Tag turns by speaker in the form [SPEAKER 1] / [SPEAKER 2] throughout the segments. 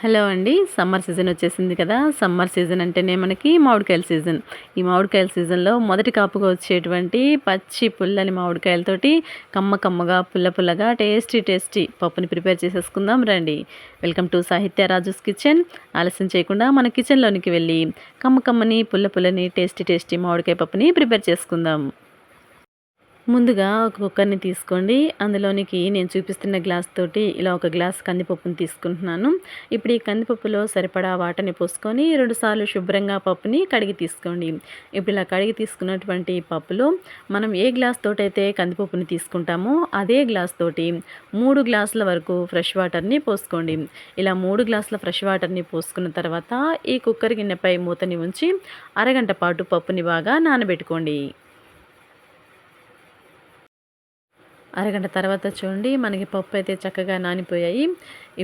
[SPEAKER 1] Hello అండి summer season వచ్చేసింది కదా. సమ్మర్ సీజన్ అంటేనే మనకి మామిడికాయల సీజన్. ఈ మామిడికాయల సీజన్లో మొదటి కాపుగా వచ్చేటువంటి పచ్చి పుల్లని మామిడికాయలతోటి కమ్మ కమ్మగా పుల్ల పుల్లగా టేస్టీ టేస్టీ పప్పుని ప్రిపేర్ చేసేసుకుందాం రండి. వెల్కమ్ టు సాహిత్య రాజుస్ కిచెన్. ఆలస్యం చేయకుండా మన కిచెన్లోనికి వెళ్ళి కమ్మ కమ్మని పుల్ల పుల్లని టేస్టీ టేస్టీ మామిడికాయ పప్పుని ప్రిపేర్ చేసుకుందాం. ముందుగా ఒక కుక్కర్ని తీసుకోండి. అందులోనికి నేను చూపిస్తున్న గ్లాస్ తోటి ఇలా ఒక గ్లాస్ కందిపప్పుని తీసుకుంటున్నాను. ఇప్పుడు ఈ కందిపప్పులో సరిపడా వాటర్ని పోసుకొని రెండుసార్లు శుభ్రంగా పప్పుని కడిగి తీసుకోండి. ఇప్పుడు ఇలా కడిగి తీసుకున్నటువంటి పప్పులో మనం ఏ గ్లాస్ తోటైతే కందిపప్పుని తీసుకుంటామో అదే గ్లాస్ తోటి మూడు గ్లాసుల వరకు ఫ్రెష్ వాటర్ని పోసుకోండి. ఇలా మూడు గ్లాసుల ఫ్రెష్ వాటర్ని పోసుకున్న తర్వాత ఈ కుక్కర్ గిన్నెపై మూతని ఉంచి అరగంట పాటు పప్పుని బాగా నానబెట్టుకోండి. అరగంట తర్వాత చూడండి మనకి పప్పు అయితే చక్కగా నానిపోయాయి.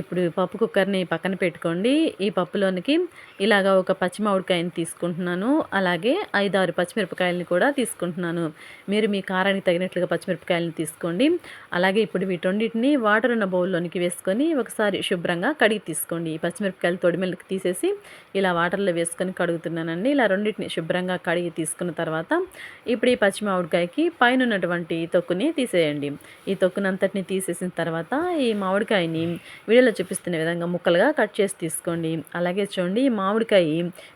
[SPEAKER 1] ఇప్పుడు పప్పు కుక్కర్ని పక్కన పెట్టుకోండి. ఈ పప్పులోనికి ఇలాగా ఒక పచ్చిమామిడికాయని తీసుకుంటున్నాను. అలాగే ఐదు ఆరు పచ్చిమిరపకాయలని కూడా తీసుకుంటున్నాను. మీరు మీ కారానికి తగినట్లుగా పచ్చిమిరపకాయలని తీసుకోండి. అలాగే ఇప్పుడు వీటన్నిటిని వాటర్ ఉన్న బౌల్లోనికి వేసుకొని ఒకసారి శుభ్రంగా కడిగి తీసుకోండి. ఈ పచ్చిమిరపకాయలు తొడిమెలకు తీసేసి ఇలా వాటర్లో వేసుకొని కడుగుతున్నానండి. ఇలా రెండింటిని శుభ్రంగా కడిగి తీసుకున్న తర్వాత ఇప్పుడు ఈ పచ్చిమామిడికాయకి పైన ఉన్నటువంటి తొక్కుని తీసేయండి. ఈ తొక్కునంతటిని తీసేసిన తర్వాత ఈ మామిడికాయని వీడియోలో చూపిస్తున్న విధంగా ముక్కలుగా కట్ చేసి తీసుకోండి. అలాగే చూడండి మామిడికాయ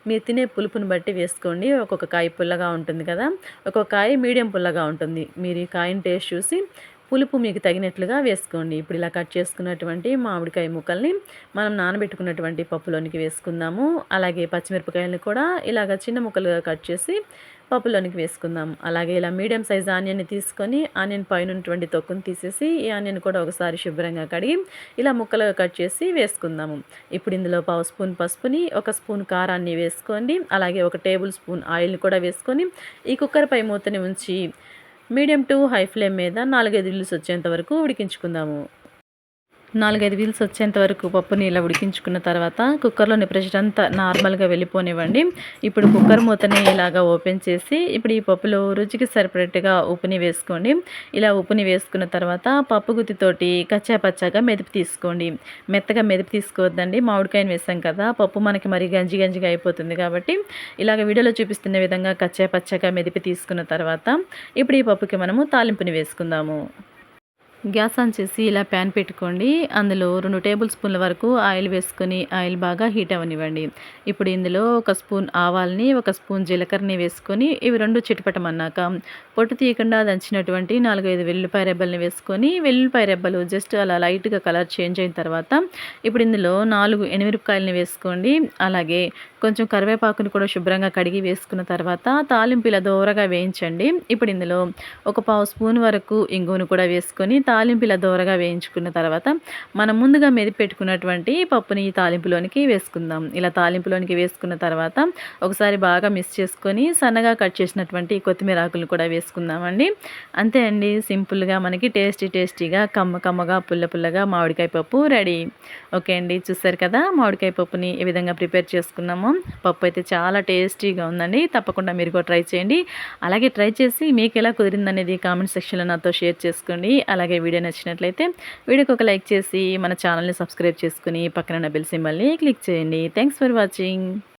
[SPEAKER 1] మీరు తినే పులుపుని బట్టి వేసుకోండి. ఒక్కొక్క కాయ పుల్లగా ఉంటుంది కదా ఒక్కొక్క కాయ మీడియం పుల్లగా ఉంటుంది. మీరు ఈ కాయని టేస్ట్ చూసి పులుపు మీకు తగినట్లుగా వేసుకోండి. ఇప్పుడు ఇలా కట్ చేసుకున్నటువంటి మామిడికాయ ముక్కల్ని మనం నానబెట్టుకున్నటువంటి పప్పులోనికి వేసుకుందాము. అలాగే పచ్చిమిరపకాయలను కూడా ఇలాగ చిన్న ముక్కలుగా కట్ చేసి పప్పులోనికి వేసుకుందాం అలాగే ఇలా మీడియం సైజ్ ఆనియన్ని తీసుకొని ఆనియన్ పైన ఉన్నటువంటి తొక్కును తీసేసి ఈ ఆనియన్ కూడా ఒకసారి శుభ్రంగా కడిగి ఇలా ముక్కలుగా కట్ చేసి వేసుకుందాము. ఇప్పుడు ఇందులో పావు స్పూన్ పసుపుని ఒక స్పూన్ కారాన్ని వేసుకోండి. అలాగే ఒక టేబుల్ స్పూన్ ఆయిల్ని కూడా వేసుకొని ఈ కుక్కర్ పై మూతని ఉంచి మీడియం టు హై ఫ్లేమ్ మీద నాలుగైదు ఇల్లుస్ వచ్చేంత వరకు ఉడికించుకుందాము. నాలుగైదు వీల్స్ వచ్చేంత వరకు పప్పుని ఇలా ఉడికించుకున్న తర్వాత కుక్కర్లోని ప్రెషర్ అంతా నార్మల్గా వెళ్ళిపోనివ్వండి. ఇప్పుడు కుక్కర్ మూతని ఇలాగా ఓపెన్ చేసి ఇప్పుడు ఈ పప్పులో రుచికి సరిపడేట్టుగా ఉప్పుని వేసుకోండి. ఇలా ఉప్పుని వేసుకున్న తర్వాత పప్పు గుత్తితోటి కచ్చా పచ్చాగా మెదిపి తీసుకోండి. మెత్తగా మెదిపి తీసుకోవద్దండి. మామిడికాయని వేసాం కదా పప్పు మనకి మరి గంజి గంజిగా అయిపోతుంది కాబట్టి ఇలాగ వీడియోలో చూపిస్తున్న విధంగా కచ్చా పచ్చాగా మెదిపి తీసుకున్న తర్వాత ఇప్పుడు ఈ పప్పుకి మనము తాలింపుని వేసుకుందాము. గ్యాస్ ఆన్ చేసి ఇలా ప్యాన్ పెట్టుకోండి. అందులో రెండు టేబుల్ స్పూన్ల వరకు ఆయిల్ వేసుకొని ఆయిల్ బాగా హీట్ అవ్వనివ్వండి. ఇప్పుడు ఇందులో ఒక స్పూన్ ఆవాల్ని ఒక స్పూన్ జీలకర్రని వేసుకొని ఇవి రెండు చిటపటమన్నాక పొట్టు తీయకుండా దంచినటువంటి నాలుగైదు వెల్లుల్లిపాయ రెబ్బల్ని వేసుకొని వెల్లుల్లిపాయ రెబ్బలు జస్ట్ అలా లైట్గా కలర్ చేంజ్ అయిన తర్వాత ఇప్పుడు ఇందులో నాలుగు ఎనిమిరపకాయలని వేసుకోండి. అలాగే కొంచెం కరివేపాకుని కూడా శుభ్రంగా కడిగి వేసుకున్న తర్వాత తాలింపు ఇలా దోరగా వేయించండి. ఇప్పుడు ఇందులో ఒక పావు స్పూన్ వరకు ఇంగువను కూడా వేసుకొని తాలింపు ఇలా దోరగా వేయించుకున్న తర్వాత మనం ముందుగా మెదిపెట్టుకున్నటువంటి పప్పుని ఈ తాలింపులోనికి వేసుకుందాం. ఇలా తాలింపులోనికి వేసుకున్న తర్వాత ఒకసారి బాగా మిక్స్ చేసుకొని సన్నగా కట్ చేసినటువంటి కొత్తిమీర ఆకులు కూడా వేసుకుందామండి. అంతే అండి. సింపుల్గా మనకి టేస్టీ టేస్టీగా కమ్మ కమ్మగా పుల్ల పుల్లగా మామిడికాయ పప్పు రెడీ. ఓకే అండి. చూసారు కదా మామిడికాయ పప్పుని ఏ విధంగా ప్రిపేర్ చేసుకున్నాము పప్పు అయితే చాలా టేస్టీగా ఉందండి. తప్పకుండా మీరు కూడా ట్రై చేయండి. అలాగే ట్రై చేసి మీకు ఎలా కుదిరిందనేది కామెంట్ సెక్షన్లో నాతో షేర్ చేసుకోండి. అలాగే వీడియో నచ్చినట్లయితే వీడియోకి ఒక లైక్ చేసి మన ఛానల్ని సబ్స్క్రైబ్ చేసుకుని పక్కన బెల్ సింబల్ని క్లిక్ చేయండి. Thanks for watching.